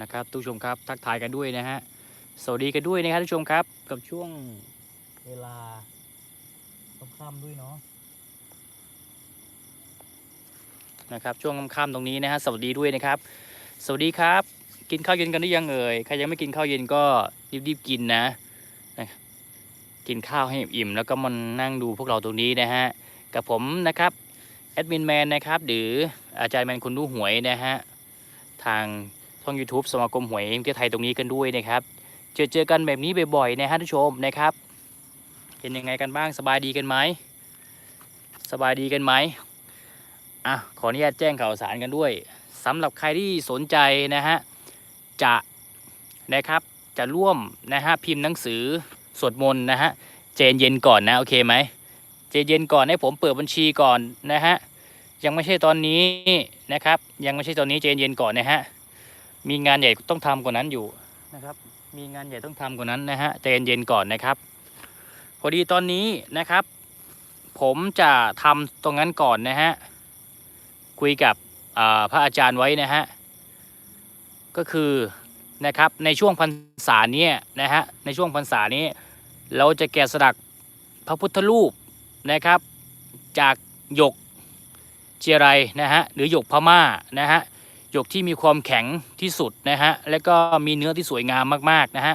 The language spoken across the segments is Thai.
นะครับทุกชมครับทักทายกันด้วยนะฮะสวัสดีกันด้วยนะครับทุกชมครับ กับช่วงเวลาค่ำๆด้วยเนาะนะครับช่วงค่ำๆตรงนี้นะฮะสวัสดีด้วยนะครับ สวัสดีครับ กินข้าวเย็นกันหรือยังเอ่ยใครยังไม่กินข้าวเย็นก็รีบๆกินนะนะกินข้าวให้อิ่มแล้วก็มานั่งดูพวกเราตรงนี้นะฮะกับผมนะครับแอดมินแมนนะครับหรืออาจารย์แมนคนดูหวยนะฮะทาง ช่อง YouTube สมาคมหวยประเไทยตรงนี้กันด้วยนะครับ เจอเจอกันแบบนี้บ่อยๆนะฮะทุกผู้ชมนะครับเป็นยังไงกันบ้างสบายดีกันไหมสบายดีกันไหมอะขออนุญาตแจ้งข่าวสารกันด้วยสำหรับใครที่สนใจนะฮะจะนะครับจะร่วมนะฮะพิมพ์หนังสือสวดมนต์นะฮะเจนเย็นก่อนนะโอเคไหมเจนเย็นก่อนให้ผมเปิดบัญชีก่อนนะฮะยังไม่ใช่ตอนนี้นะครับ ยังไม่ใช่ตอนนี้ใจนเย็นก่อนนะฮะ มีงานใหญ่ต้องทำกว่านั้นอยู่นะครับ มีงานใหญ่ต้องทำกว่านั้นนะฮะใจเย็นๆก่อนนะครับ พอดีตอนนี้นะครับ ผมจะทำตรงนั้นก่อนนะฮะคุยกับพระอาจารย์ไว้นะฮะก็คือนะครับในช่วงพรรษาเนี้นะฮะในช่วงพรรษานี้ เราจะแกะสลักพระพุทธรูปนะครับ จากหยกเจียไรนะฮะหรือหยกพม่านะฮะ หยกที่มีความแข็งที่สุดนะฮะแล้วก็มีเนื้อที่สวยงามมากๆนะฮะ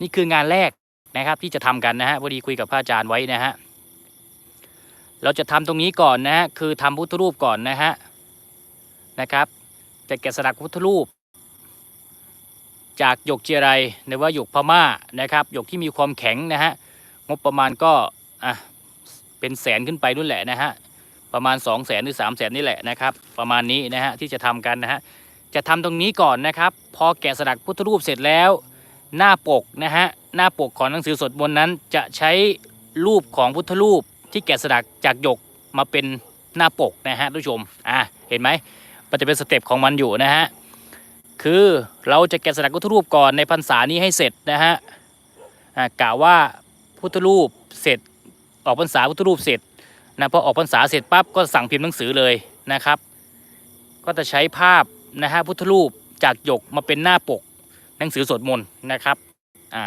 นี่คืองานแรกนะครับที่จะทำกันนะฮะพอดีคุยกับพระอาจารย์ไว้นะฮะเราจะทำตรงนี้ก่อนนะฮะคือทำพุทธรูปก่อนนะฮะนะครับจะแกะสลักพุทธรูป จากหยกเจไรหรือว่าหยกพม่านะครับหยกที่มีความแข็งนะฮะงบประมาณก็อะเป็นแสนขึ้นไปนู่นแหละนะฮะ ประมาณ 2 0 0แสนหรือ 3 0 0แสนนี่แหละนะครับ ประมาณนี้นะฮะที่จะทำกันนะฮะจะทำตรงนี้ก่อนนะครับ พอแกะสลักพุทธรูปเสร็จแล้ว หน้าปกนะฮะหน้าปกของหนังสือสวดมนต์นั้น จะใช้รูปของพุทธรูปที่แกะสลักจากหยกมาเป็นหน้าปกนะฮะทุกผู้ชมอะเห็นไหมมันจะเป็นสเต็ปของมันอยู่นะฮะคือเราจะแกะสลักพุทธรูปก่อนในพรรษานี้ให้เสร็จนะฮะอะกล่าวว่าพุทธรูปเสร็จออกพรรษาพุทธรูปเสร็จ นะพอออกพรรษาเสร็จปั๊บก็สั่งพิมพ์หนังสือเลยนะครับ ก็จะใช้ภาพนะฮะพุทธรูปจากหยกมาเป็นหน้าปกหนังสือสวดมนต์นะครับอ่า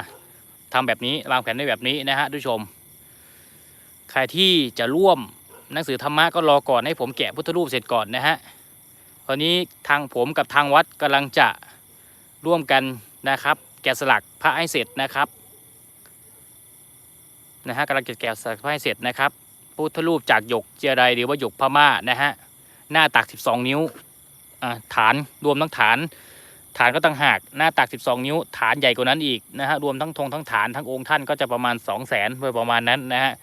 ทำแบบนี้วางแผนได้แบบนี้นะฮะทุกชม ใครที่จะร่วมหนังสือธรรมะก็รอก่อนให้ผมแกะพุทธรูปเสร็จก่อนนะฮะตอนนี้ทางผมกับทางวัดกำลังจะร่วมกันนะครับ แกะสลักพระให้เสร็จนะครับนะฮะกำลังจะแกะสลักพระให้เสร็จนะครับ พุทธรูปจากหยกเจยไรหรือว่าหยกพม่านะฮะหน้าตัก 12 นิ้วฐานรวมทั้งฐาน ฐานก็ตั้งหากหน้าตัก 12 นิ้ว ฐานใหญ่กว่านั้นอีกนะฮะรวมทั้งธงทั้งฐานทั้งองค์ท่านก็จะประมาณ 2 0 0แสนโดยประมาณนั้นนะฮะ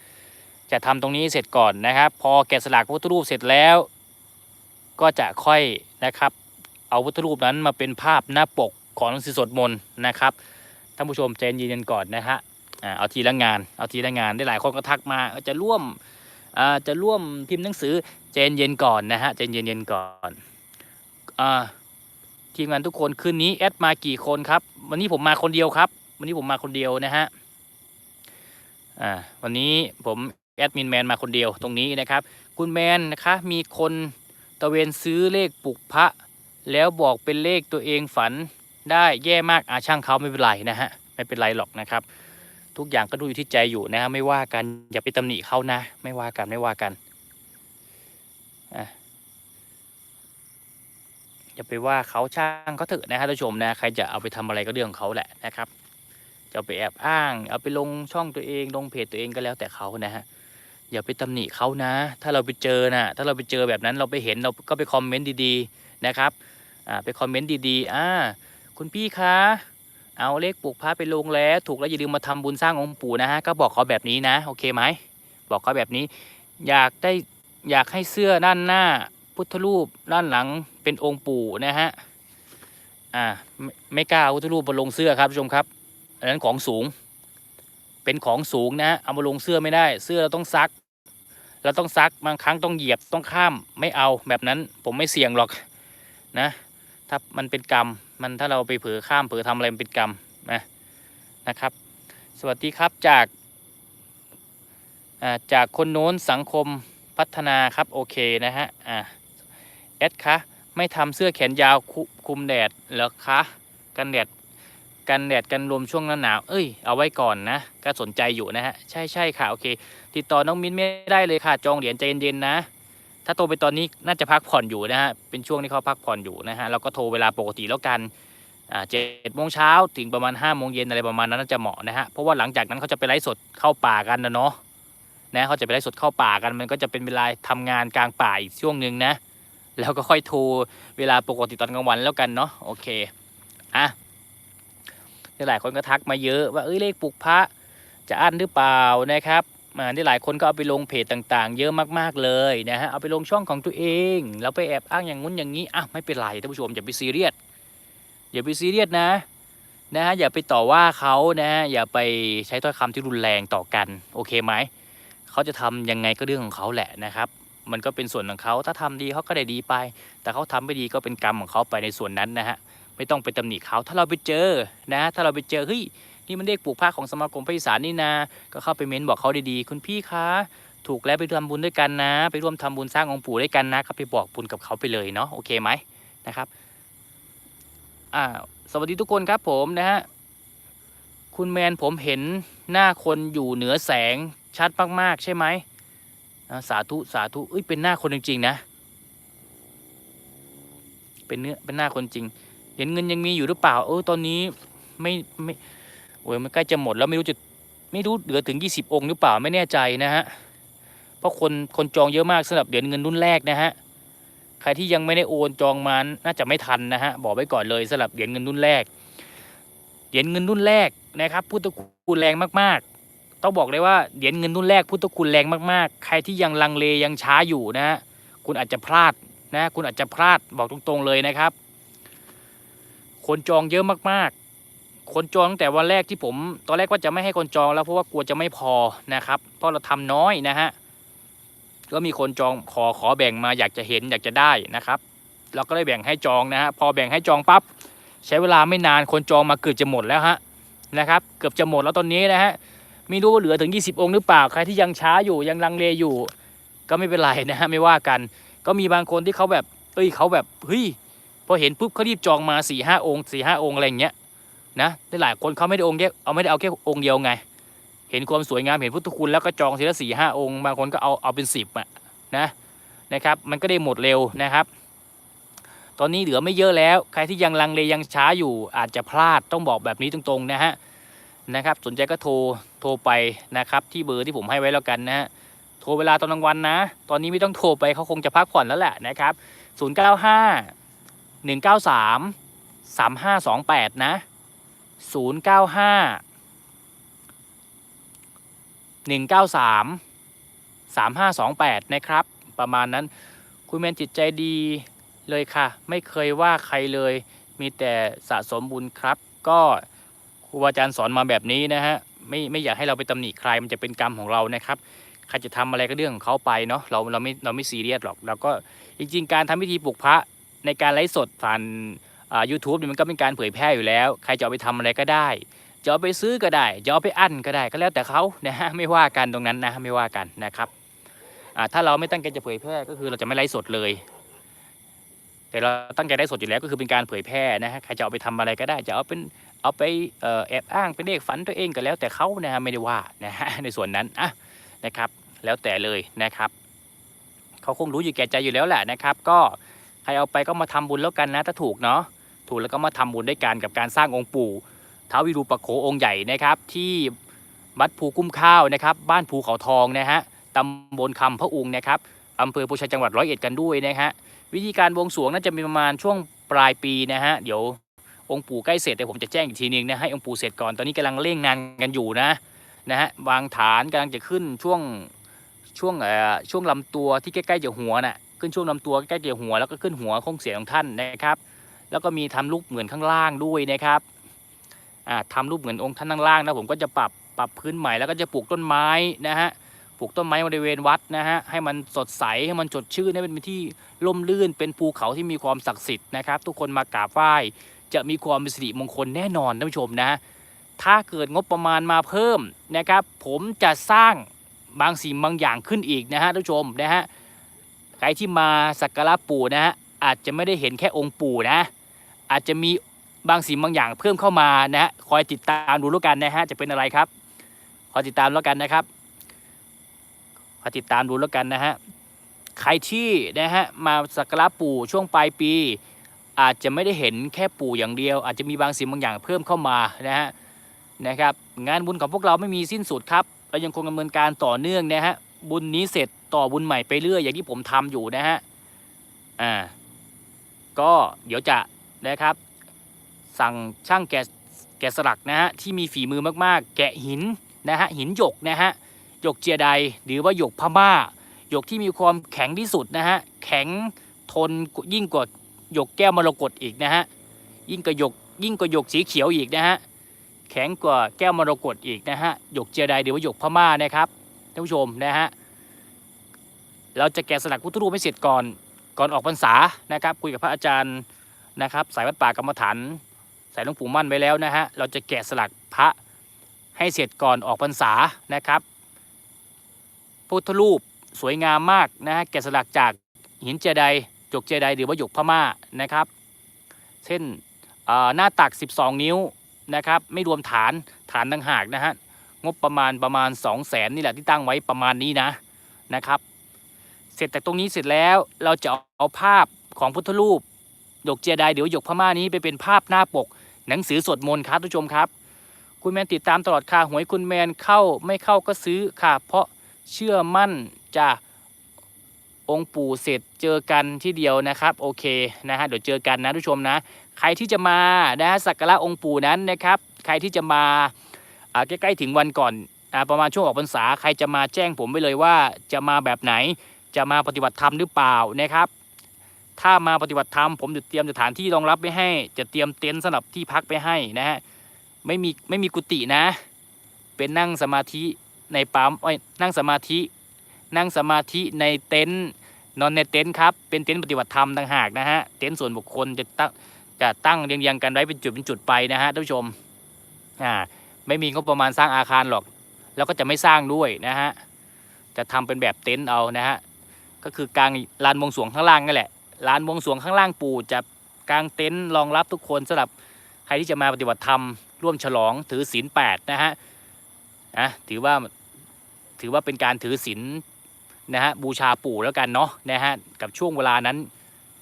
จะทำตรงนี้เสร็จก่อนนะครับ พอแกะสลักพุทธรูปเสร็จแล้ว ก็จะค่อยนะครับเอาพุทธรูปนั้นมาเป็นภาพหน้าปกของหนังสือสวดมนต์นะครับท่านผู้ชมใจเย็นๆก่อนนะฮะเอาทีละงาน เอาทีละงานได้หลายคนก็ทักมาจะร่วม จะร่วมพิมพ์หนังสือเจนเย็นก่อนนะฮะเจนเย็นเย็นก่อนอทีมงานทุกคนคืนนี้แอดมากี่คนครับ วันนี้ผมมาคนเดียวครับ วันนี้ผมมาคนเดียวนะฮะวันนี้ผมแอดมินแมนมาคนเดียวตรงนี้นะครับ คุณแมนนะคะมีคนตะเวนซื้อเลขปลุกพระ แล้วบอกเป็นเลขตัวเองฝันได้แย่มากอาช่างเขาไม่เป็นไรนะฮะไม่เป็นไรหรอกนะครับ ทุกอย่างก็ดูอยู่ที่ใจอยู่นะไม่ว่ากันอย่าไปตำหนิเขานะ ไม่ว่ากันไม่ว่ากันอะอย่าไปว่าเขาช่างเขาเถอะนะฮะท่านผู้ชมนะใครจะเอาไปทำอะไรก็เรื่องของเขาแหละนะครับจะไปแอบอ้าง เอาไปลงช่องตัวเองลงเพจตัวเองก็แล้วแต่เขานะฮะอย่าไปตำหนิเขานะ ถ้าเราไปเจอนะถ้าเราไปเจอแบบนั้นเราไปเห็นเราก็ไปคอมเมนต์ดีๆนะครับอ่าไปคอมเมนต์ดีๆอ่าคุณพี่คะ เอาเลขปลูกพระไปลงแล้ว ถูกแล้วอย่าลืมมาทำบุญสร้างองค์ปู่นะฮะก็บอกเขาแบบนี้นะโอเคไหมบอกเขาแบบนี้ อยากได้อยากให้เสื้อด้านหน้า พุทธรูปด้านหลังเป็นองค์ปู่นะฮะอ่าไม่ไม่กล้าพุทธรูปมาลงเสื้อครับผู้ชมครับ อันนั้นของสูง เป็นของสูงนะฮะเอามาลงเสื้อไม่ได้ เสื้อเราต้องซัก เราต้องซักบางครั้งต้องเหยียบต้องข้ามไม่เอาแบบนั้น ผมไม่เสี่ยงหรอกนะถ้ามันเป็นกรรม มันถ้าเราไปเผลอข้ามเผลอทำอะไรมันเป็นกรรมนะนะครับ สวัสดีครับจากอ่าจากคนโน้นสังคมพัฒนาครับโอเคนะฮะอ่าแอดคะไม่ทำเสื้อแขนยาวคุคุมแดดเหรอคะกันแดดกันแดดกันลมช่วงหน้าหนาว เอ้ย เอาไว้ก่อนนะ ก็สนใจอยู่นะฮะ ใช่ใช่ค่ะ โอเค ติดต่อน้องมิ้นไม่ได้เลยค่ะ จองเหรียญใจเย็นๆนะ ถ้าโทรไปตอนนี้น่าจะพักผ่อนอยู่นะฮะเป็นช่วงที่เขาพักผ่อนอยู่นะฮะเราก็โทรเวลาปกติแล้วกันเจ็ดโมงเช้าถึงประมาณห้าโมงเย็นอะไรประมาณนั้นน่าจะเหมาะนะฮะเพราะว่าหลังจากนั้นเขาจะไปไลฟ์สดเข้าป่ากันนะเนาะนะเขาจะไปไลฟ์สดเข้าป่ากันมันก็จะเป็นเวลาทำงานกลางป่าอีกช่วงหนึ่งนะ แล้วก็ค่อยโทรเวลาปกติตอนกลางวันแล้วกันเนาะโอเคอะหลายคนก็ทักมาเยอะว่าเอ้ยเลขปลุกพระจะอั้นหรือเปล่านะครับ มาที่หลายคนก็เอาไปลงเพจต่างๆ เยอะมากๆเลยนะฮะเอาไปลงช่องของตัวเองแล้วไปแอบอ้างอย่างงู้นอย่างนี้อะไม่เป็นไรท่านผู้ชมอย่าไปซีเรียสอย่าไปซีเรียสนะนะฮะอย่าไปต่อว่าเขานะฮะอย่าไปใช้ถ้อยคำที่รุนแรงต่อกันโอเคไหมเขาจะทำยังไงก็เรื่องของเขาแหละนะครับ มันก็เป็นส่วนของเขาถ้าทำดีเขาก็ได้ดีไป แต่เขาทำไม่ดีก็เป็นกรรมของเขาไปในส่วนนั้นนะฮะไม่ต้องไปตำหนิเขาถ้าเราไปเจอนะถ้าเราไปเจอเฮ้ย นี่มันเลขปลูกผ้าของสมาคมภาคอีสานนี่นา ก็เข้าไปเม้นบอกเขาดีๆ คุณพี่คะถูกแล้วไปทำบุญด้วยกันนะ ไปร่วมทำบุญสร้างองค์ปู่ด้วยกันนะครับไปบอกบุญกับเขาไปเลยเนาะโอเคไหมนะครับอ่าสวัสดีทุกคนครับผมนะฮะคุณแมนผมเห็นหน้าคนอยู่เหนือแสงชัดมากๆ ใช่ไหมสาธุสาธุเอ้ยเป็นหน้าคนจริงๆนะ เป็นเนื้อเป็นหน้าคนจริง เหรียญเงินยังมีอยู่หรือเปล่า เออตอนนี้ไม่ไม่ โอ้ยมันใกล้จะหมดแล้วไม่รู้จะไม่รู้เหลือถึง 20 องค์หรือเปล่าไม่แน่ใจนะฮะเพราะคนคนจองเยอะมากสำหรับเหรียญเงินรุ่นแรกนะฮะใครที่ยังไม่ได้โอนจองมาน่าจะไม่ทันนะฮะบอกไว้ก่อนเลยสำหรับเหรียญเงินรุ่นแรกเหรียญเงินรุ่นแรกนะครับพุทธคุณแรงมากๆ ต้องบอกเลยว่าเหรียญเงินรุ่นแรกพุทธคุณแรงมากๆ ใครที่ยังลังเลยังช้าอยู่นะฮะคุณอาจจะพลาดนะคุณอาจจะพลาดบอกตรงๆเลยนะครับ คนจองเยอะมากๆ คนจองตั้งแต่วันแรกที่ผม ตอนแรกว่าจะไม่ให้คนจองแล้วเพราะว่ากลัวจะไม่พอนะครับ เพราะเราทำน้อยนะฮะก็มีคนจองขอขอแบ่งมาอยากจะเห็นอยากจะได้นะครับ เราก็ได้แบ่งให้จองนะฮะพอแบ่งให้จองปั๊บใช้เวลาไม่นานคนจองมาเกือบจะหมดแล้วฮะนะครับ เกือบจะหมดแล้วตอนนี้นะฮะไม่รู้ว่าเหลือถึง 20 องค์หรือเปล่าใครที่ยังช้าอยู่ยังลังเลอยู่ ก็ไม่เป็นไรนะฮะไม่ว่ากัน ก็มีบางคนที่เขาแบบเอ้ยเขาแบบเฮ้ยพอเห็นปุ๊บเขารีบจองมาสี่ห้าองค์สี่ห้าองค์อะไรอย่างเงี้ย นะหลายคนเขาไม่ได้องค์แค่เอาไม่ได้เอาแค่องค์เดียวไง เห็นความสวยงามเห็นพุทธคุณแล้วก็จองทีละสี่ห้าองค์บางคนก็เอาเอาเป็นสิบอะนะนะครับ มันก็ได้หมดเร็วนะครับ ตอนนี้เหลือไม่เยอะแล้ว ใครที่ยังลังเลยังช้าอยู่อาจจะพลาดต้องบอกแบบนี้ตรงๆนะฮะนะครับ สนใจก็โทรโทรไปนะครับที่เบอร์ที่ผมให้ไว้แล้วกันนะฮะโทรเวลาตอนกลางวันนะ ตอนนี้ไม่ต้องโทรไปเขาคงจะพักผ่อนแล้วแหละนะครับ 095 193 3528 นะ 095 193 3528นะครับ ประมาณนั้น คุณแมนจิตใจดีเลยค่ะ ไม่เคยว่าใครเลย มีแต่สะสมบุญครับ ก็ครูอาจารย์สอนมาแบบนี้นะฮะ ไม่ไม่อยากให้เราไปตำหนิใคร มันจะเป็นกรรมของเรานะครับใครจะทำอะไรก็เรื่องของเขาไปเนาะ เราเราไม่เราไม่ซีเรียสหรอก เราก็จริงๆ การทำพิธีปลุกพระในการไลฟ์สดผ่าน ยูทูบเนี่ยมันก็เป็นการเผยแพร่อยู่แล้ว ใครจะเอาไปทำอะไรก็ได้ จะเอาไปซื้อก็ได้ จะเอาไปอั้นก็ได้ ก็แล้วแต่เขานะฮะไม่ว่ากันตรงนั้นนะไม่ว่ากันนะครับอ่าถ้าเราไม่ตั้งใจจะเผยแพร่ก็คือเราจะไม่ไลฟ์สดเลย แต่เราตั้งใจไลฟ์สดอยู่แล้วก็คือเป็นการเผยแพร่นะฮะใครจะเอาไปทำอะไรก็ได้ จะเอาเป็นเอาไปแอบอ้างเป็นเลขฝันตัวเองก็แล้วแต่เขานะฮะไม่ได้ว่านะฮะในส่วนนั้นอะนะครับ แล้วแต่เลยนะครับเขาคงรู้อยู่แก่ใจอยู่แล้วแหละนะครับ ก็ใครเอาไปก็มาทำบุญแล้วกันนะถ้าถูกเนาะ ถูกแล้วก็มาทำบุญด้วยกันกับการสร้างองค์ปู่ท้าวิรูปโของค์ใหญ่นะครับ ที่วัดภูกุ้มข้าวนะครับ บ้านภูเขาทองนะฮะตำบลคำพระองค์นะครับอำเภอพุชัยจังหวัดร้อยเอ็ดกันด้วยนะฮะวิธีการบวงสรวงน่าจะมีประมาณช่วงปลายปีนะฮะเดี๋ยวองค์ปู่ใกล้เสร็จเดี๋ยวผมจะแจ้งอีกทีนึงนะให้องค์ปู่เสร็จก่อนตอนนี้กำลังเร่งงานกันอยู่นะนะฮะวางฐานกำลังจะขึ้นช่วงช่วงเอ่อช่วงลำตัวที่ใกล้ๆจะหัวน่ะขึ้นช่วงลำตัวใกล้ๆจะหัวแล้วก็ขึ้นหัวของเสียงของท่านนะครับ แล้วก็มีทำรูปเหมือนข้างล่างด้วยนะครับอ่าทำรูปเหมือนองค์ท่านข้างล่างนะผมก็จะปรับปรับพื้นใหม่แล้วก็จะปลูกต้นไม้นะฮะปลูกต้นไม้บริเวณวัดนะฮะให้มันสดใสให้มันสดชื่นให้เป็นที่ร่มรื่น เป็นภูเขาที่มีความศักดิ์สิทธิ์นะครับ ทุกคนมากราบไหว้จะมีความเป็นสิริมงคลแน่นอนท่านผู้ชมนะ ถ้าเกิดงบประมาณมาเพิ่มนะครับ ผมจะสร้างบางสิ่งบางอย่างขึ้นอีกนะฮะท่านผู้ชมนะฮะใครที่มาสักการะปู่นะฮะอาจจะไม่ได้เห็นแค่องค์ปู่นะ อาจจะมีบางสิ่งบางอย่างเพิ่มเข้ามานะฮะคอยติดตามดูแล้วกันนะฮะจะเป็นอะไรครับคอยติดตามแล้วกันนะครับคอยติดตามดูแล้วกันนะฮะใครที่นะฮะมาสักการะปู่ช่วงปลายปี อาจจะไม่ได้เห็นแค่ปู่อย่างเดียว อาจจะมีบางสิ่งบางอย่างเพิ่มเข้ามานะฮะนะครับงานบุญของพวกเราไม่มีสิ้นสุดครับเรายังคงดำเนินการต่อเนื่องนะฮะบุญนี้เสร็จต่อบุญใหม่ไปเรื่อยอย่างที่ผมทำอยู่นะฮะอ่าก็เดี๋ยวจะ นะครับ สั่งช่างแกะแกะสลักนะฮะที่มีฝีมือมากๆ แกะหินนะฮะหินหยกนะฮะหยกเจียไดหรือว่าหยกพม่าหยกที่มีความแข็งที่สุดนะฮะแข็งทนยิ่งกว่าหยกแก้วมรกตอีกนะฮะยิ่งกว่าหยกยิ่งกว่าหยกสีเขียวอีกนะฮะแข็งกว่าแก้วมรกตอีกนะฮะหยกเจียไดหรือว่าหยกพม่านะครับท่านผู้ชมนะฮะเราจะแกะสลักพุทธรูปให้เสร็จก่อนก่อนออกพรรษานะครับ คุยกับพระอาจารย์ นะครับสายวัดป่ากรรมฐานใส่หลวงปู่มั่นไว้แล้วนะฮะเราจะแกะสลักพระให้เสร็จก่อนออกพรรษานะครับพุทธรูปสวยงามมากนะฮะแกะสลักจากหินเจไดจกเจไดหรือว่าหยกพม่านะครับ เช่นหน้าตัก 12 นิ้วนะครับ ไม่รวมฐานฐานต่างหากนะฮะงบประมาณประมาณ 2 0 0แสนนี่แหละที่ตั้งไว้ประมาณนี้นะนะครับ เสร็จจากตรงนี้เสร็จแล้วเราจะเอาภาพของพุทธรูป หยกเจไดเดี๋ยวหยกพม่านี้ไปเป็นภาพหน้าปก หนังสือสวดมนต์ครับทุกผู้ชมครับ คุณแมนติดตามตลอดค่ะหวยคุณแมนเข้าไม่เข้าก็ซื้อค่ะ เพราะเชื่อมั่นจะองค์ปู่เสร็จเจอกันที่เดียวนะครับโอเคนะฮะเดี๋ยวเจอกันนะทุกผู้ชมนะ ใครที่จะมานะฮะสักการะองค์ปู่นั้นนะครับ ใครที่จะมาใกล้ๆถึงวันก่อนอประมาณช่วงออกพรรษาใครจะมาแจ้งผมไว้เลยว่าจะมาแบบไหนจะมาปฏิบัติธรรมหรือเปล่านะครับ ถ้ามาปฏิบัติธรรมผมจะเตรียมสถานที่รองรับไว้ให้ จะเตรียมเต็นท์สำหรับที่พักไปให้นะฮะไม่มีไม่มีกุฏินะ เป็นนั่งสมาธิในปั๊มเอ้นั่งสมาธิ นั่งสมาธิในเต็นท์นอนในเต็นท์ครับเป็นเต็นท์ปฏิบัติธรรมต่างหากนะฮะเต็นท์ส่วนบุคคลจะตั้งจะตั้งเรียงเรียงๆกันไว้เป็นจุดเป็นจุดไปนะฮะท่านผู้ชมอ่าไม่มีงบประมาณสร้างอาคารหรอก แล้วก็จะไม่สร้างด้วยนะฮะจะทำเป็นแบบเต็นท์เอานะฮะก็คือกลางลานวงสวงข้างล่างนั่นแหละ ลานบวงสรวงข้างล่างปู่จะกางเต็นท์รองรับทุกคนสำหรับใครที่จะมาปฏิบัติธรรม ร่วมฉลองถือศีลแปดนะฮะนะถือว่าถือว่าเป็นการถือศีลนะฮะบูชาปู่แล้วกันเนาะนะฮะกับช่วงเวลานั้น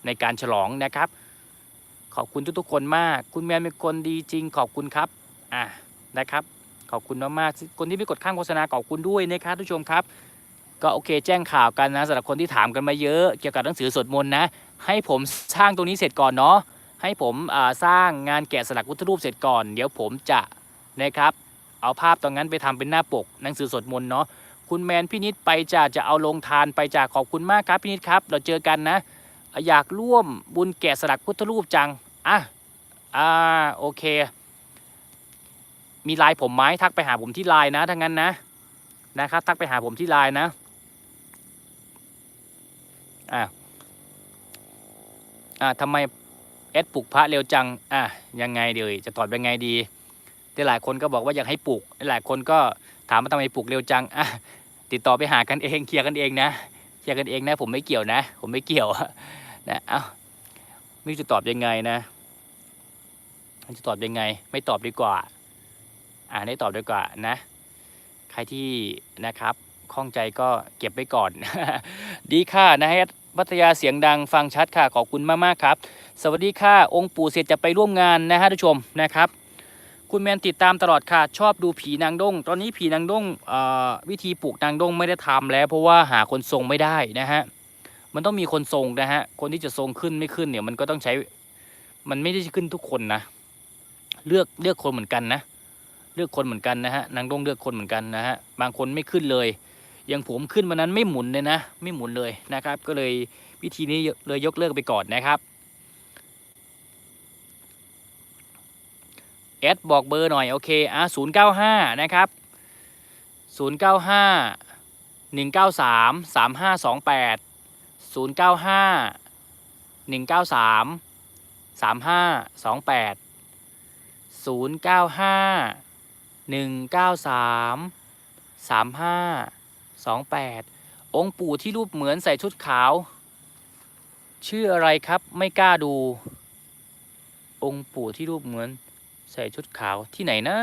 ในการฉลองนะครับ ขอบคุณทุกๆคนมาก คุณแมนเป็นคนดีจริงขอบคุณครับอะนะครับ ขอบคุณมากๆคนที่ไม่กดข้างโฆษณาขอบคุณด้วยนะครับทุกชมครับ ก็โอเคแจ้งข่าวกันนะสำหรับคนที่ถามกันมาเยอะเกี่ยวกับหนังสือสวดมนต์นะ ให้ผมสร้างตรงนี้เสร็จก่อนเนาะให้ผมสร้างงานแกะสลักพุทธรูปเสร็จก่อน เดี๋ยวผมจะนะครับเอาภาพตรงนั้นไปทำเป็นหน้าปกหนังสือสวดมนต์เนาะคุณแมนพี่นิดไปจะจะเอาลงทานไปจ่าขอบคุณมากครับพี่นิดครับ เราเจอกันนะ อยากร่วมบุญแกะสลักพุทธรูปจังอะอ่าโอเค มีไลน์ผมไหมทักไปหาผมที่ไลน์นะถ้างั้นนะนะครับทักไปหาผมที่ไลน์นะ อ่าอ่าทำไมแอดปลุกพระเร็วจัง อะยังไงเดี๋ยวจะตอบยังไงดีแต่หลายคนก็บอกว่าอยากให้ปลุกหลายคนก็ถามว่าทำไมปลุกเร็วจัง อะติดต่อไปหากันเองเคลียร์กันเองนะเคลียร์กันเองนะ ผมไม่เกี่ยวนะ ผมไม่เกี่ยวนะเอ้าไม่จะตอบยังไงนะจะตอบยังไง ไม่ตอบดีกว่า อ่าไม่ตอบดีกว่านะ ใครที่นะครับข้องใจก็เก็บไว้ก่อน ดีค่ะนะฮะ พัทยาเสียงดังฟังชัดค่ะขอบคุณมากๆครับ สวัสดีค่ะองค์ปู่เสร็จจะไปร่วมงานนะฮะทุกชมนะครับ คุณแมนติดตามตลอดค่ะ ชอบดูผีนางด้ง ตอนนี้ผีนางด้งวิธีปลูกนางด้งไม่ได้ทำแล้ว เพราะว่าหาคนทรงไม่ได้นะฮะมันต้องมีคนทรงนะฮะคนที่จะทรงขึ้นไม่ขึ้นเนี่ยมันก็ต้องใช้มันไม่ได้ขึ้นทุกคนนะเลือกเลือกคนเหมือนกันนะ เลือกคนเหมือนกันนะฮะนางด้งเลือกคนเหมือนกันนะฮะบางคนไม่ขึ้นเลย อย่างผมขึ้นวันนั้นไม่หมุนเลยนะ ไม่หมุนเลยนะครับ ก็เลยวิธีนี้เลยยกเลิกไปก่อนนะครับแอดบอกเบอร์หน่อย โอเคอะศูนย์เก้าห้านะครับศูนย์เก้าห้าหนึ่งเก้าสามสามห้าสองแปดศูนย์เก้าห้าหนึ่งเก้าสามสามห้าสองแปดศูนย์เก้าห้าหนึ่งเก้าสามสามห้า สองแปดองค์ปู่ที่รูปเหมือนใส่ชุดขาว ชื่ออะไรครับไม่กล้าดู องค์ปู่ที่รูปเหมือนใส่ชุดขาวที่ไหนนะ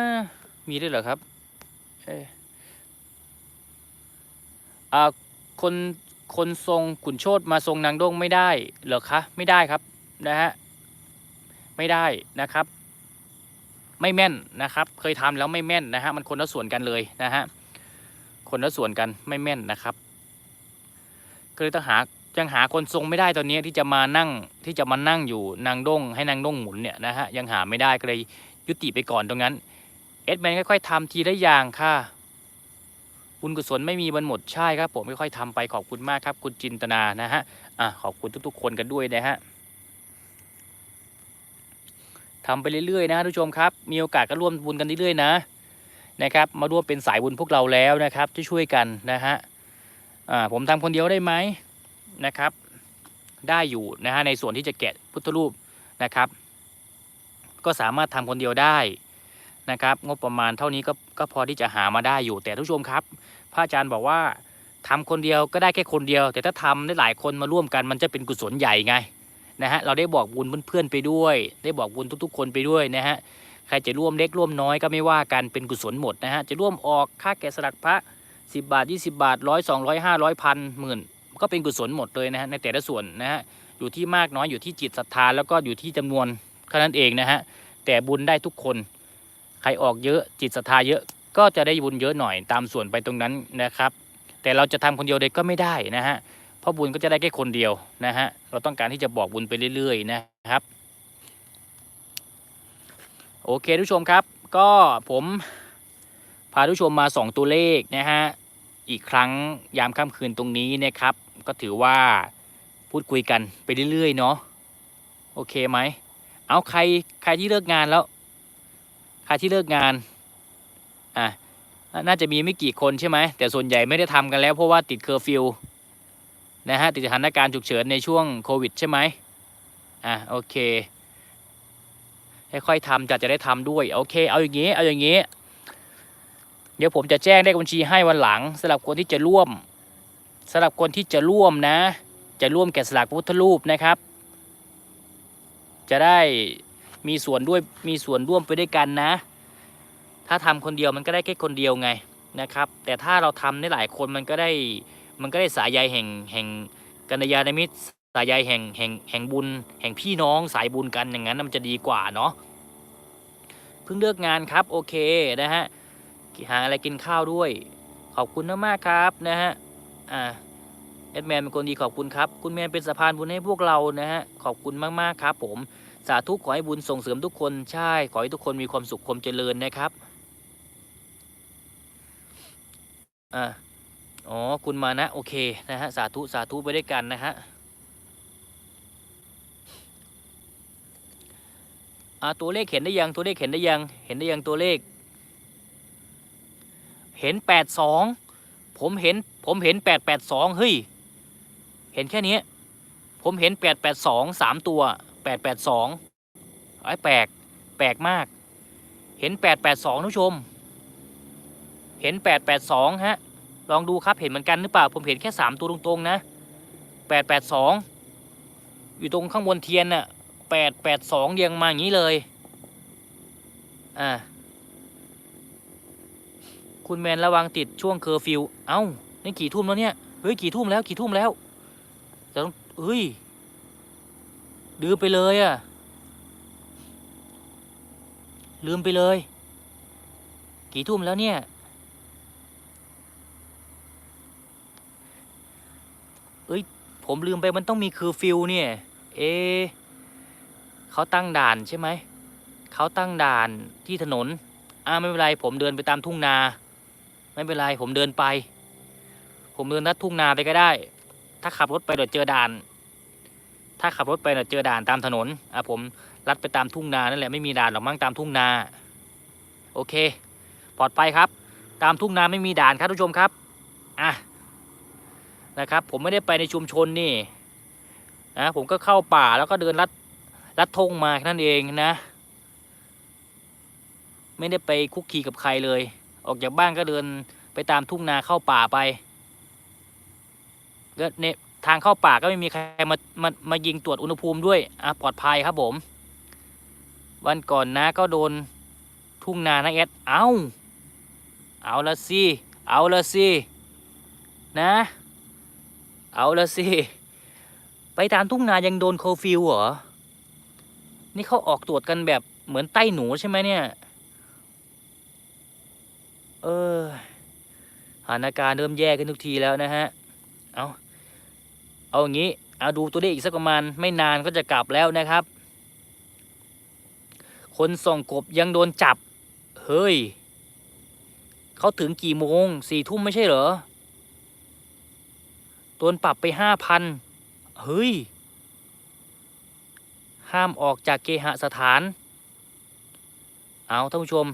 มีด้วยเหรอครับเออาคนคนทรงขุนโชตมาทรงนางด้งไม่ได้เหรอคะไม่ได้ครับนะฮะไม่ได้นะครับ ไม่แม่นนะครับ เคยทำแล้วไม่แม่นนะฮะมันคนละส่วนกันเลยนะฮะ คนละส่วนกันไม่แม่นนะครับ ก็เลยต้องหายังหาคนทรงไม่ได้ตอนนี้ที่จะมานั่งที่จะมานั่งอยู่นางด้งให้นางด้งหมุนเนี่ยนะฮะยังหาไม่ได้ก็เลยยุติไปก่อนตรงนั้นเอสแมนค่อยๆทำทีละอย่างค่ะบุญกุศลไม่มีบันหมดใช่ครับ ผมค่อยๆทำไปขอบคุณมากครับ คุณจินตนานะฮะอะขอบคุณทุก ๆ คนกันด้วยนะฮะทำไปเรื่อยๆนะทุกชมครับ มีโอกาสก็ร่วมบุญกันเรื่อยๆนะ นะครับ มาร่วมเป็นสายบุญพวกเราแล้วนะครับที่ช่วยกันนะฮะผมทำคนเดียวได้ไหมนะครับ ได้อยู่นะฮะในส่วนที่จะแกะพุทธรูปนะครับ ก็สามารถทำคนเดียวได้นะครับ งบประมาณเท่านี้ก็ก็พอที่จะหามาได้อยู่ แต่ทุกผู้ชมครับ พระอาจารย์บอกว่าทำคนเดียวก็ได้แค่คนเดียว แต่ถ้าทำได้หลายคนมาร่วมกันมันจะเป็นกุศลใหญ่ไงนะฮะเราได้บอกบุญเพื่อนๆไปด้วย ได้บอกบุญทุกๆ คนไปด้วยนะฮะ ใครจะร่วมเล็กร่วมน้อยก็ไม่ว่ากันเป็นกุศลหมดนะฮะจะร่วมออกค่าแกะสลักพระ 10 บาท 20 บาทร้อยสองร้อยห้าร้อยพันหมื่นก็เป็นกุศลหมดเลยนะฮะในแต่ละส่วนนะฮะอยู่ที่มากน้อยอยู่ที่จิตศรัทธาแล้วก็อยู่ที่จำนวนแค่นั้นเองนะฮะแต่บุญได้ทุกคน ใครออกเยอะจิตศรัทธาเยอะก็จะได้บุญเยอะหน่อยตามส่วนไปตรงนั้นนะครับ แต่เราจะทำคนเดียวเลยก็ไม่ได้นะฮะเพราะบุญก็จะได้แค่คนเดียวนะฮะเราต้องการที่จะบอกบุญไปเรื่อยๆนะครับ โอเคทุกชมครับ ก็ผมพาทุกชมมาสองตัวเลขนะฮะอีกครั้งยามค่ำคืนตรงนี้นะครับ ก็ถือว่าพูดคุยกันไปเรื่อยๆเนาะโอเคไหมเอาใครใครที่เลิกงานแล้ว ใครที่เลิกงานอะน่าจะมีไม่กี่คนใช่ไหมแต่ส่วนใหญ่ไม่ได้ทำกันแล้วเพราะว่าติดเคอร์ฟิวนะฮะติดสถานการณ์ฉุกเฉินในช่วงโควิดใช่ไหมอะโอเค ค่อยๆทำจะจะได้ทำด้วยโอเค เอาอย่างงี้เอาอย่างงี้ เดี๋ยวผมจะแจ้งเลขบัญชีให้วันหลังสำหรับคนที่จะร่วมสำหรับคนที่จะร่วมนะ จะร่วมแกะสลักพุทธรูปนะครับ จะได้มีส่วนด้วยมีส่วนร่วมไปด้วยกันนะ ถ้าทำคนเดียวมันก็ได้แค่คนเดียวไงนะครับ แต่ถ้าเราทำได้หลายคนมันก็ได้มันก็ได้สายใยแห่งแห่งกัลยาณมิตร สายใยแห่งแห่งแห่งบุญ แห่งพี่น้องสายบุญกันอย่างนั้นมันจะดีกว่าเนาะเพิ่งเลิกงานครับโอเคนะฮะหาอะไรกินข้าวด้วย ขอบคุณมากๆครับนะฮะอ่าแอดแมนเป็นคนดีขอบคุณครับ คุณแมนเป็นสะพานบุญให้พวกเรานะฮะขอบคุณมากๆครับ ผมสาธุขอให้บุญส่งเสริมทุกคนใช่ ขอให้ทุกคนมีความสุขความเจริญนะครับอ่าอ๋อคุณมานะโอเคนะฮะสาธุสาธุไปด้วยกันนะฮะ อ่า ตัวเลขเห็นได้ยังตัวเลขเห็นได้ยังเห็นได้ยังตัวเลข เห็นแปดสองผมเห็นผมเห็นแปดแปดสองเฮ้ยเห็นแค่นี้ผมเห็นแปดแปดสองสามตัวแปดแปดสองไอ้แปลกแปลกมาก เห็นแปดแปดสองทุกชม เห็นแปดแปดสองฮะลองดูครับเห็นเหมือนกันหรือเปล่า ผมเห็นแค่สามตัวตรงๆนะแปดแปดสองอยู่ตรงข้างบนเทียนน่ะ แปดแปดสองเรียงมาอย่างนี้เลย อ่า คุณแมนระวังติดช่วงเคอร์ฟิว เอ้า นี่กี่ทุ่มแล้วเนี่ย เฮ้ย กี่ทุ่มแล้ว กี่ทุ่มแล้วจะต้องเฮ้ยลืมไปเลยอะลืมไปเลย กี่ทุ่มแล้วเนี่ยเอ้ย ผมลืมไปมันต้องมีเคอฟิวเนี่ย เอ เขาตั้งด่านใช่ไหม เขาตั้งด่านที่ถนน อ่าไม่เป็นไรผมเดินไปตามทุ่งนา ไม่เป็นไรผมเดินไป ผมเดินลัดทุ่งนาไปก็ได้ ถ้าขับรถไปเดี๋ยวเจอด่าน ถ้าขับรถไปเดี๋ยวเจอด่านตามถนน อะผมลัดไปตามทุ่งนานั่นแหละไม่มีด่านหรอกมั้งตามทุ่งนา โอเค ปลอดภัยครับ ตามทุ่งนาไม่มีด่านครับทุกผู้ชมครับ อะนะครับผมไม่ได้ไปในชุมชนนี่นะผมก็เข้าป่าแล้วก็เดินลัด ลัดทงมาแค่นั้นเองนะ ไม่ได้ไปคุกคีกับใครเลย ออกจากบ้านก็เดินไปตามทุ่งนาเข้าป่าไปก็เนี่ยทางเข้าป่าก็ไม่มีใครมามามายิงตรวจอุณหภูมิด้วยอะปลอดภัยครับผม วันก่อนนะก็โดนทุ่งนานะแอดเอาเอาละสิเอาละสินะ เอาละสิไปตามทุ่งนายังโดนเคอร์ฟิวเหรอ นี่เขาออกตรวจกันแบบเหมือนใต้หนูใช่ไหมเนี่ย เออสถานการณ์เริ่มแย่ขึ้นทุกทีแล้วนะฮะ เอาเอาอย่างนี้ เอาดูตัวเลขอีกสักประมาณ ไม่นานก็จะกลับแล้วนะครับ คนส่งกบยังโดนจับ เฮ้ย เขาถึงกี่โมง สี่ทุ่มไม่ใช่เหรอ โดนปรับไปห้าพัน เฮ้ย ห้ามออกจากเคหสถาน เอาท่านผู้ชม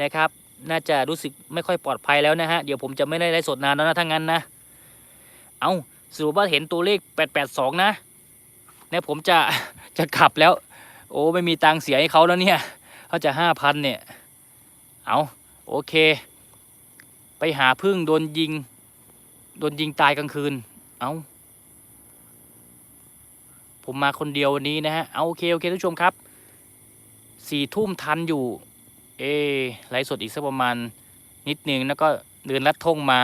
นะครับ น่าจะรู้สึกไม่ค่อยปลอดภัยแล้วนะฮะ เดี๋ยวผมจะไม่ได้ไลฟ์สดนานแล้วนะทั้างนั้นนะ เอาสรุปว่าเห็นตัวเลข 882 นะเนี่ยผมจะจะขับแล้ว โอ้ไม่มีตังเสียให้เขาแล้วเนี่ยเขาจะห้าพันเนี่ย เอาโอเค ไปหาพึ่งโดนยิง โดนยิงตายกลางคืน เอา ผมมาคนเดียววันนี้นะฮะ เอาโอเค โอเคทุกชมครับสี่ทุ่มทันอยู่ เอไลฟ์สดอีกสักประมาณนิดนึงแล้วก็เดินลัดทงมา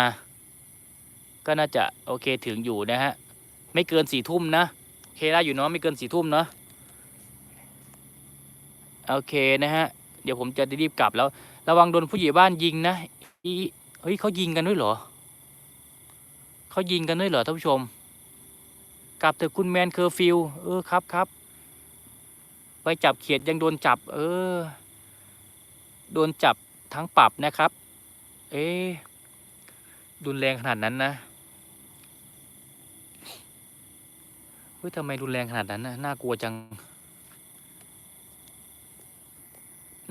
ก็น่าจะโอเคถึงอยู่นะฮะ ไม่เกินสี่ทุ่มนะ โอเคได้อยู่เนาะไม่เกินสี่ทุ่มเนาะโอเคนะฮะ เดี๋ยวผมจะรีบกลับแล้ว ระวังโดนผู้ใหญ่บ้านยิงนะอีเฮ้ยเขายิงกันด้วยเหรอเขายิงกันด้วยเหรอท่านผู้ชม กลับเถอะคุณแมนเคอร์ฟิวเออครับครับไปจับเขียดยังโดนจับ เออ โดนจับทั้งปรับนะครับ เอ๊ะรุนแรงขนาดนั้นนะเฮ้ยทำไมรุนแรงขนาดนั้นนะน่ากลัวจัง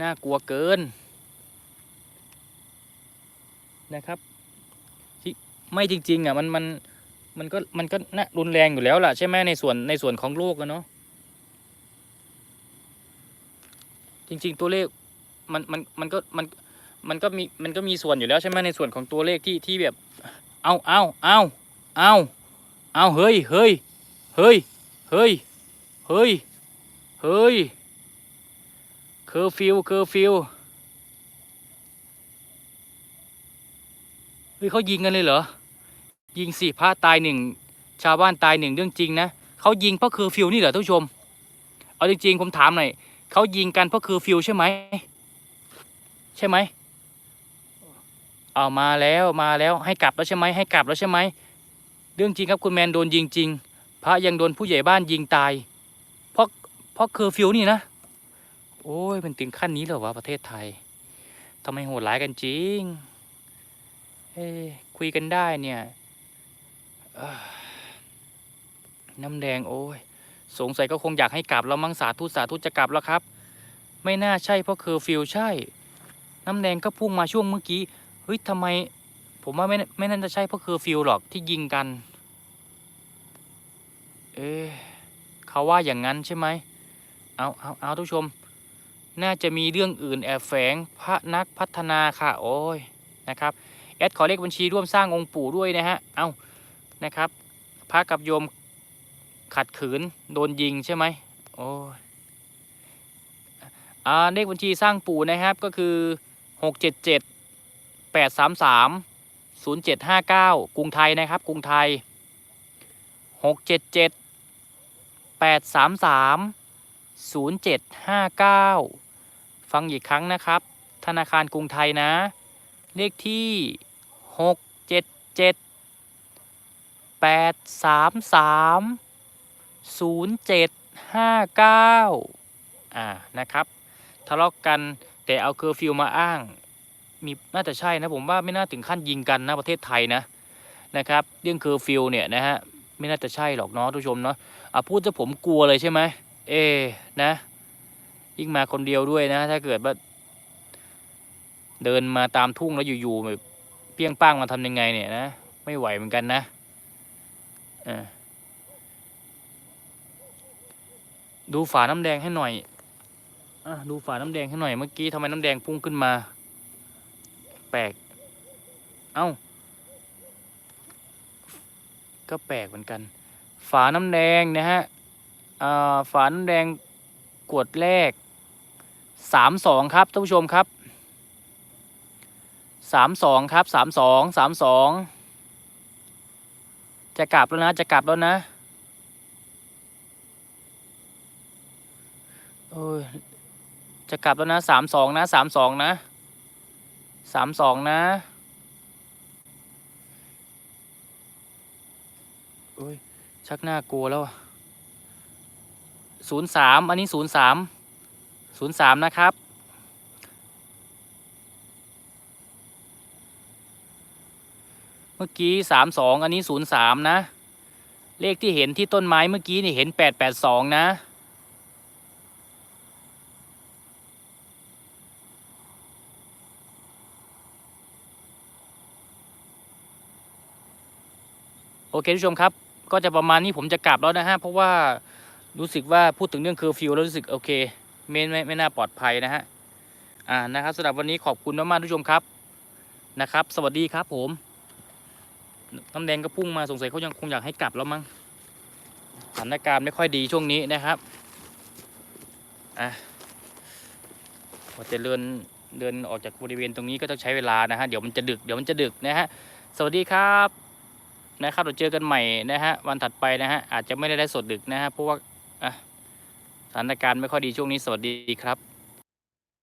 น่ากลัวเกิน นะครับที่ไม่จริง ๆ อะ มันมัน มันก็มันก็น่ารุนแรงอยู่แล้วล่ะใช่ไหมในส่วนในส่วนของโลกอะเนาะจริง ๆ ตัวเลขมันมันมันก็มันมันก็มีมันก็มีส่วนอยู่แล้วใช่ไหมในส่วนของตัวเลขที่ที่แบบ เอาเอาเอาเอาเอาเฮ้ยเฮ้ยเฮ้ยเฮ้ยเฮ้ยเฮ้ยเคอร์ฟิวเคอร์ฟิวเฮ้ยเขายิงกันเลยเหรอ ยิงสี่พระตายหนึ่งชาวบ้านตายหนึ่งเรื่องจริงนะเขายิงเพราะเคอฟิวนี่เหรอท่านผู้ชม เอาจริงๆผมถามหน่อยเขายิงกันเพราะเคอฟิวใช่ไหมใช่ไหมเอามาแล้วมาแล้วให้กลับแล้วใช่ไหมให้กลับแล้วใช่ไหมเรื่องจริงครับคุณแมนโดนยิงจริง พระยังโดนผู้ใหญ่บ้านยิงตาย เพราะเพราะเคอฟิวนี่นะ โอ้ยมันถึงขั้นนี้เหรอวะประเทศไทยทำไมโหดร้ายกันจริงเอ้คุยกันได้เนี่ย น้ำแดงโอ้ย สงสัยก็คงอยากให้กลับแล้วมั้งสาธุสาธุจะกลับแล้วครับ ไม่น่าใช่เพราะเคอร์ฟิวใช่ น้ำแดงก็พุ่งมาช่วงเมื่อกี้เฮ้ยทำไม ผมว่าไม่น่าไม่น่าจะใช่เพราะเคอร์ฟิวหรอกที่ยิงกัน เอ๊เขาว่าอย่างนั้นใช่ไหมเอาเอาเอาทุกชม น่าจะมีเรื่องอื่นแอบแฝงพระนักพัฒนาค่ะโอ้ยนะครับแอดขอเลขบัญชีร่วมสร้างองค์ปู่ด้วยนะฮะเอา นะครับพระกับโยมขัดขืนโดนยิงใช่ไหมโอ้อ่าเลขบัญชีสร้างปู่นะครับก็คือหกเจ็ดเจ็ดแปดสามสามศูนย์เจ็ดห้าเก้ากรุงไทยนะครับ กรุงไทยหกเจ็ดเจ็ดแปดสามสามศูนย์เจ็ดห้าเก้าฟังอีกครั้งนะครับ ธนาคารกรุงไทยนะ เลขที่หกเจ็ดเจ็ด แปดสามสามศูนย์เจ็ดห้าเก้าอ่านะครับทะเลาะกกันแต่เอาเคอร์ฟิวมาอ้าง มีน่าจะใช่นะผมว่าไม่น่าถึงขั้นยิงกันนะประเทศไทยนะนะครับเรื่องเคอร์ฟิวเนี่ยนะฮะไม่น่าจะใช่หรอกเนาะทุกชมเนาะอะพูดจะผมกลัวเลยใช่ไหมเอนะยิ่งมาคนเดียวด้วยนะ ถ้าเกิดว่าเดินมาตามทุ่งแล้วอยู่ๆแบบเปี้ยงป้างมาทำยังไงเนี่ยนะ ไม่ไหวเหมือนกันนะ ดูฝาน้ำแดงให้หน่อยอดูฝาน้ำแดงให้หน่อย เมื่อกี้ทำไมน้ำแดงพุ่งขึ้นมา แปลก เอ้า ก็แปลกเหมือนกัน ฝาน้ำแดงนะฮะฝาน้ำแดงกวดแรกสามสองครับท่านผู้ชมครับสามสองครับสามสองสามสอง จะกลับแล้วนะ จะกลับแล้วนะโอ้ยจะกลับแล้วนะสามสองนะสามสองนะสามสองนะโอ้ยชักน่ากลัวแล้วศูนย์สามอันนี้ศูนย์สามศูนย์สามนะครับ มื่อกี้สามสองอันนี้ศูนย์สามนะ เลขที่เห็นที่ต้นไม้เมื่อกี้นี่เห็นแปดแปดสองนะ โอเคท่านผู้ชมครับ ก็จะประมาณนี้ผมจะกลับแล้วนะฮะ เพราะว่ารู้สึกว่าพูดถึงเรื่องเคอร์ฟิวแล้วรู้สึกโอเคไม่ไม่ไม่น่าปลอดภัยนะฮะ อ่านะครับสำหรับวันนี้ขอบคุณมากๆทุกชมครับนะครับ สวัสดีครับผม น้ำแดงก็พุ่งมาสงสัยเขายังคงอยากให้กลับแล้วมั้งสถานการณ์ไม่ค่อยดีช่วงนี้นะครับอะพอจะเดินเดินออกจากบริเวณตรงนี้ก็ต้องใช้เวลานะฮะเดี๋ยวมันจะดึกเดี๋ยวมันจะดึกนะฮะสวัสดีครับนะครับเราเจอกันใหม่นะฮะวันถัดไปนะฮะอาจจะไม่ได้ได้สดดึกนะฮะเพราะว่าสถานการณ์ไม่ค่อยดีช่วงนี้สวัสดีครับ